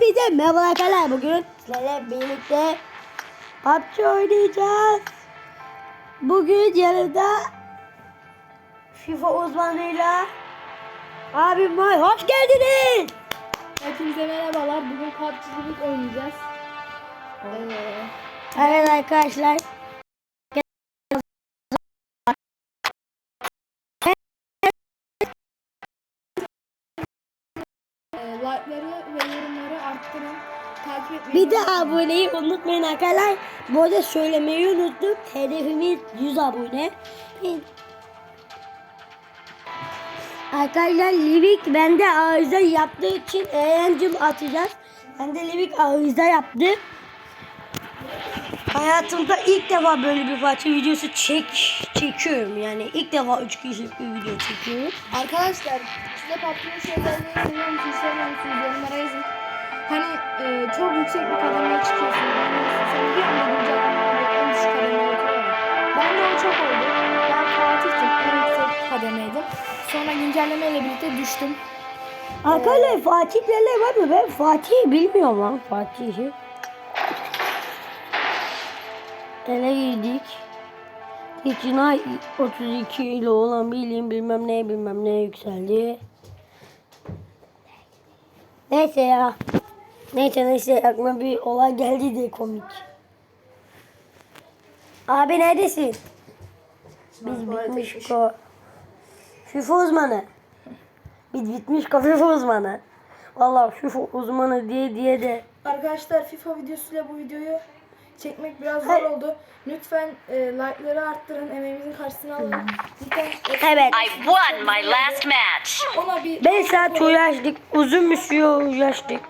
Hepinize merhaba arkadaşlar. Bugün sizlerle birlikte PUBG oynayacağız. Bugün yanımda FIFA uzmanıyla abim var. Hoş geldiniz. Hepinize merhabalar. Bugün PUBG'cilik oynayacağız. Ee, Evet arkadaşlar. E, like'ları ve yorumları arttırın. Takip etmeyi Bir de aboneyi unutmayın arkadaşlar. Bu arada söylemeyi unuttum. Hedefimiz 100 abone. Arkadaşlar Livik bende arıza yaptığı için eğlencim atacağız. Ben de Livik arıza yaptı. Hayatımda ilk defa böyle bir parça videosu çek çekiyorum yani ilk defa 3 kişilik bir video çekiyorum. Arkadaşlar size PUBG'nin şu özelliğini seviyor musunuz, sevmiyor musunuz yorumlara yazın. Hani e, çok yüksek bir kademeye çıkıyorsunuz. Sonra bir anda güncellemeyle en düşük kademeye getiriyorlar. Ben de o çok oldu. Ben Fatih'tim. En yüksek kademeydim. Sonra güncellemeyle birlikte düştüm. Arkadaşlar Fatih neler var mı? Ben Fatih'i bilmiyorum lan Fatih'i. Ele girdik. İçine 32 ile olan bileyim bilmem ne bilmem ne yükseldi. Neyse ya. Neyse neyse aklıma bir olay geldi de komik. Abi neredesin? Biz bitmiş ko. FIFA uzmanı. Biz bitmiş ko FIFA uzmanı. Vallahi FIFA uzmanı diye diye de Arkadaşlar FIFA videosuyla bu videoyu çekmek biraz zor oldu. Lütfen e, like'ları arttırın, emeğimizin karşısına alın. Lütfen Evet. I won my last match. ona bir 5 saat uğraştık. Uzun bir süre uğraştık.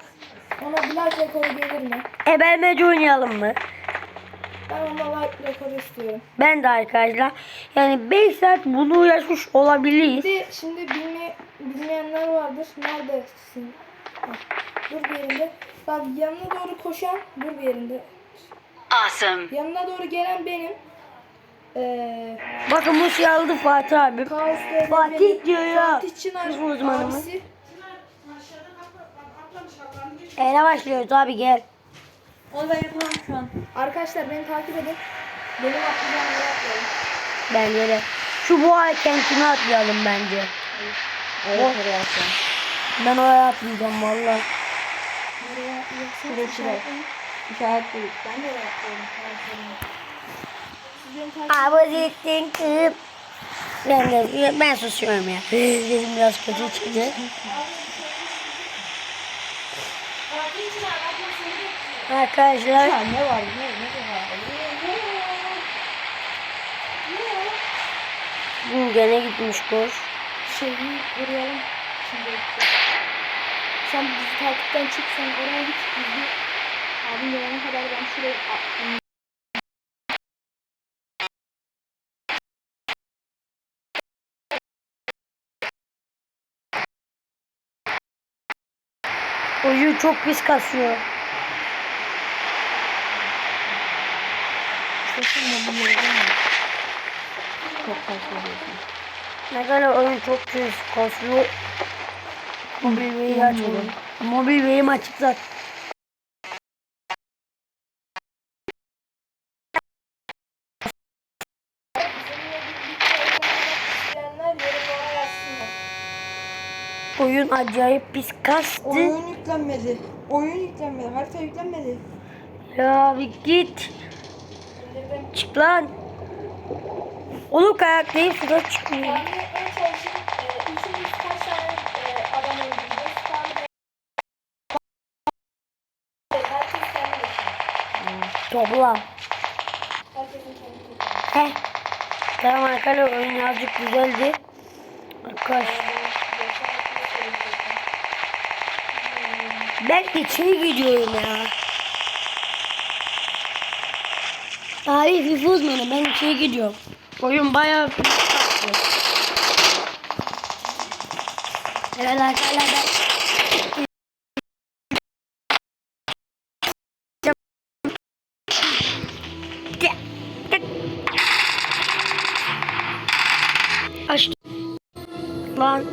ona bir like rekoru gelir mi? Ebermece oynayalım mı? Ben ona like rekoru istiyorum. Ben de arkadaşlar. Yani 5 saat bunu uğraşmış olabiliriz. de şimdi bilme, bilmeyenler vardır. Neredesin? Hah, Dur bir yerinde. Bak yanına doğru koşan, dur bir yerinde. Awesome. Yanına doğru gelen benim. Ee, Bakın bu şey aldı Fatih abi. Kaos Fatih diyor ya. Fatih Çınar FIFA uzmanı mı? abisi. Eyle başlıyoruz abi gel. Onu ben yapamam şu an. Arkadaşlar beni takip edin. Benim atlayacağım yere atlayalım. Bence de. Şu boğa kentine atlayalım bence. Evet, Ben oraya atlayacağım valla. Nereye atlayacaksın? İşaretleyin. İşaretledik. Ben de Abi gittin kız. Ben de ben susuyorum ya. Dedim biraz kötü çıktı. Arkadaşlar. ne var? Ne, ne var? Bugün gene gitmiş koş. Şeyi vuralım. Şimdi sen bizi takipten çık sen oraya git. Biz bir abim gelene kadar ben şuraya atlayayım. Oyun çok pis kasıyor. Sesim mobil mu? Çok. Ne kadar oyun çok pis kasıyor. Mobil. Mobil V'yim açık zaten. Oyun acayip pis kastı. Oyun yüklenmedi. Oyun yüklenmedi. Harita yüklenmedi. Ya bir git. Çık lan. Oğlum kayaklayıp suda çıkmıyor. Tane e, başına. Topla. Heh. Tamam arkadaşlar oyun azıcık güzeldi. Arkadaş. Ben içeri gidiyorum ya. Abi FIFA uzmanı ben içeri gidiyorum. Oyun bayağı. Evet arkadaşlar ben Açtım. Lan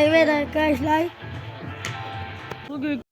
Evet arkadaşlar. Bugün